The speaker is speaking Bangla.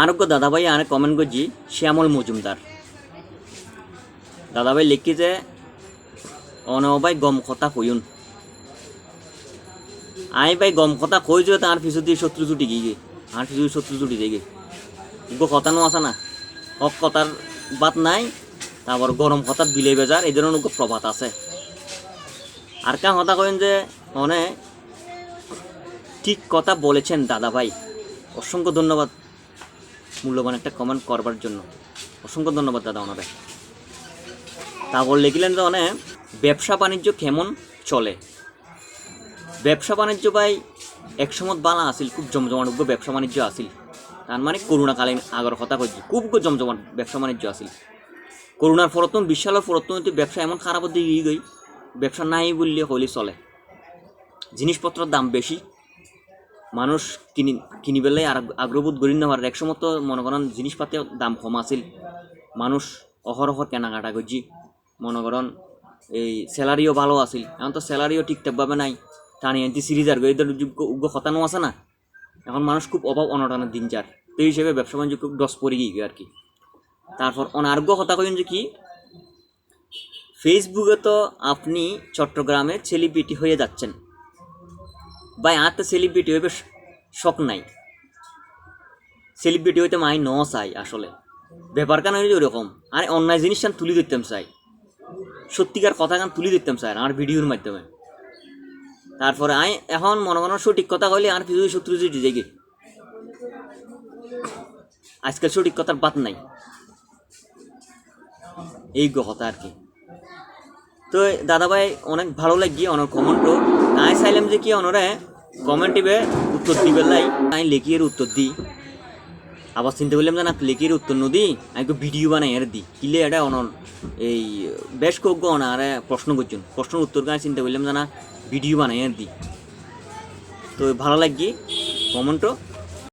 আরোগ্য দাদাভাই আনে কমেন্ট করছি, শ্যামল মজুমদার। দাদাভাই লিখি যে অনবাই গম কথা কইন আই ভাই গম কথা কই যে তার পিছু দিয়ে শত্রু জুটি গিয়ে আর পিছু শত্রু জুটি যাই গো কথা নো আছে না। হক কথার বাত নাই, তারপর গরম কথার বিলে বেজার, এই ধরনের প্রভাত আছে। আর কা কথা কইন যে মানে ঠিক কথা বলেছেন দাদা ভাই। অসংখ্য ধন্যবাদ। মূল্যবান একটা কমেন্ট করবার জন্য। অসংখ্য ধন্যবাদ দাদা ওনারে তারপর লিখলেন যে মানে ব্যবসা বাণিজ্য কেমন চলে? ব্যবসা বাণিজ্য ভাই একসময় বালা আছিল, খুব জমজমাটুগ্য ব্যবসা বাণিজ্য আছিল। তার মানে করোনাকালীন আগর কথা কইছি, খুব জমজমাট ব্যবসা বাণিজ্য আছিল। করোনার ফরতন বিশালের ফরতন ব্যবসা এমন খারাপ দিকে গই, ব্যবসা নাই বললে হইলে চলে। জিনিসপত্রের দাম বেশি মানুষ কিনি কিনি পেলাই আর আগ্রহবোধ করি না এক সময় তো মনে করেন জিনিসপাতির দাম কম আছিল। মানুষ অহরহর কেনাকাটা করছি। মনে করেন এই স্যালারিও ভালো আছিল। এখন তো স্যালারিও ঠিকঠাকভাবে নাই। টানি আনছি সিরিজ আর যোগ্য উগ্র খতানো আছে না। এখন মানুষ খুব অভাব অনটনের দিন যার। তো হিসেবে ব্যবসা বাণিজ্য খুব ডস পড়ে গিয়ে আর কি। তারপর অনার্ঘ কথা কইন যে কি ফেসবুকে তো আপনি চট্টগ্রামে সেলিব্রিটি হয়ে যাচ্ছেন। ভাই, আর তো সেলিব্রিটি হইবে শখ নাই। সেলিব্রিটি হইতে মাই ন চাই আসলে। ব্যাপার কেন হইলে ওরকম? আর অন্যায় জিনিস তুলি ধরতাম চাই। সত্যিকার কথা গান তুলি ধরতাম চাই আমার ভিডিওর মাধ্যমে। তারপরে আই, এখন মনে করেন সঠিক কথা কইলে আর কিছু শত্রু জুটি যাই আজকাল সঠিক কথার বাদ নাই। এই কথা আর কি? তো দাদাভাই, অনেক ভালো লাগিয়ে অনেক কমেন্টও তাই চাইলাম যে কি অনরে কমেন্ট দিবে, উত্তর দিবে লাই। আমি লেখিয়ে উত্তর দিই আবার চিন্তা করলাম যে না, লেখিয়ে উত্তর নদী, আমি একটু ভিডিও বানাই আর দিই কিলে এটা অনর, এই, বেশ কজ্ঞ অনারে প্রশ্ন করছেন। প্রশ্নের উত্তর গায়ে চিন্তা করলাম যে না ভিডিও বানাই আর দিই তো ভালো লাগিয়ে কমেন্টও